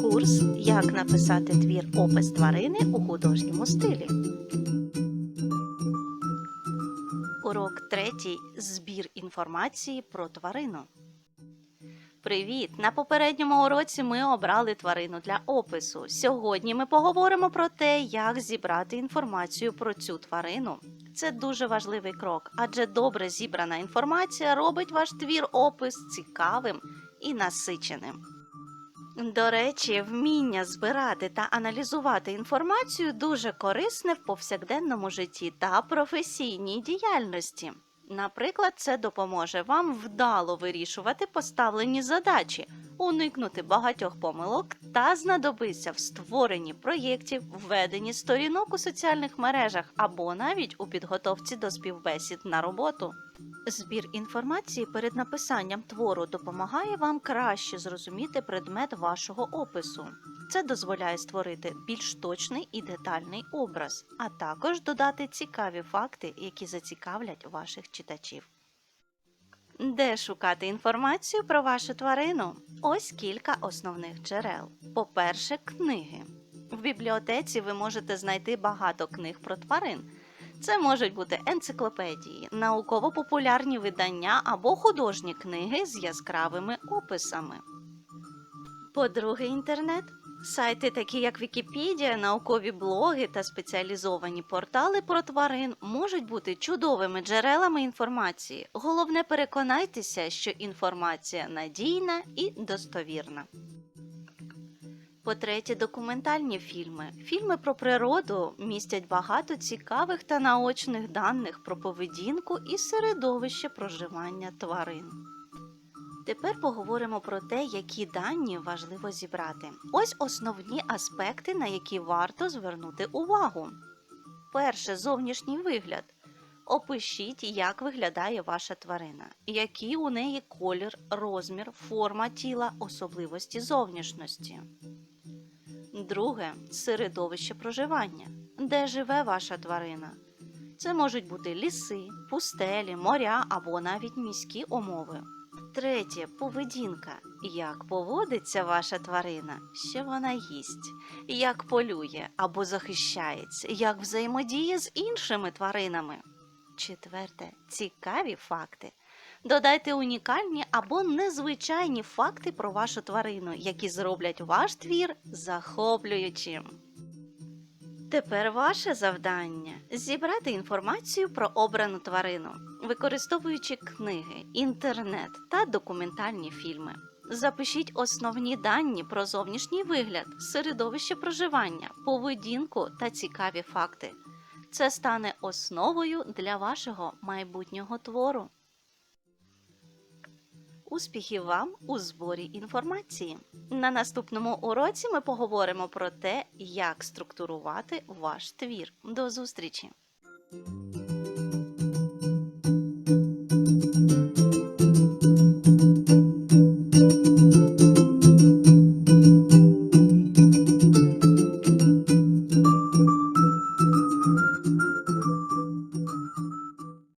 Курс Як написати твір опис тварини у художньому стилі. Урок третій. Збір інформації про тварину. Привіт! На попередньому уроці ми обрали тварину для опису. Сьогодні ми поговоримо про те, як зібрати інформацію про цю тварину. Це дуже важливий крок, адже добре зібрана інформація робить ваш твір опис цікавим і насиченим. До речі, вміння збирати та аналізувати інформацію дуже корисне в повсякденному житті та професійній діяльності. Наприклад, це допоможе вам вдало вирішувати поставлені задачі, уникнути багатьох помилок та знадобиться в створенні проєктів, введенні сторінок у соціальних мережах або навіть у підготовці до співбесід на роботу. Збір інформації перед написанням твору допомагає вам краще зрозуміти предмет вашого опису. Це дозволяє створити більш точний і детальний образ, а також додати цікаві факти, які зацікавлять ваших читачів. Де шукати інформацію про вашу тварину? Ось кілька основних джерел. По-перше, книги. В бібліотеці ви можете знайти багато книг про тварин. Це можуть бути енциклопедії, науково-популярні видання або художні книги з яскравими описами. По-друге, інтернет. Сайти, такі як Вікіпедія, наукові блоги та спеціалізовані портали про тварин можуть бути чудовими джерелами інформації. Головне, переконайтеся, що інформація надійна і достовірна. По-третє, документальні фільми. Фільми про природу містять багато цікавих та наочних даних про поведінку і середовище проживання тварин. Тепер поговоримо про те, які дані важливо зібрати. Ось основні аспекти, на які варто звернути увагу. Перше зовнішній вигляд. Опишіть, як виглядає ваша тварина, який у неї колір, розмір, форма тіла, особливості зовнішності. Друге середовище проживання. Де живе ваша тварина? Це можуть бути ліси, пустелі, моря або навіть міські умови. Третє поведінка. Як поводиться ваша тварина, що вона їсть, як полює або захищається, як взаємодіє з іншими тваринами. Четверте цікаві факти. Додайте унікальні або незвичайні факти про вашу тварину, які зроблять ваш твір захоплюючим. Тепер ваше завдання зібрати інформацію про обрану тварину, використовуючи книги, інтернет та документальні фільми. Запишіть основні дані про зовнішній вигляд, середовище проживання, поведінку та цікаві факти. Це стане основою для вашого майбутнього твору. Успіхів вам у зборі інформації. На наступному уроці ми поговоримо про те, як структурувати ваш твір. До зустрічі!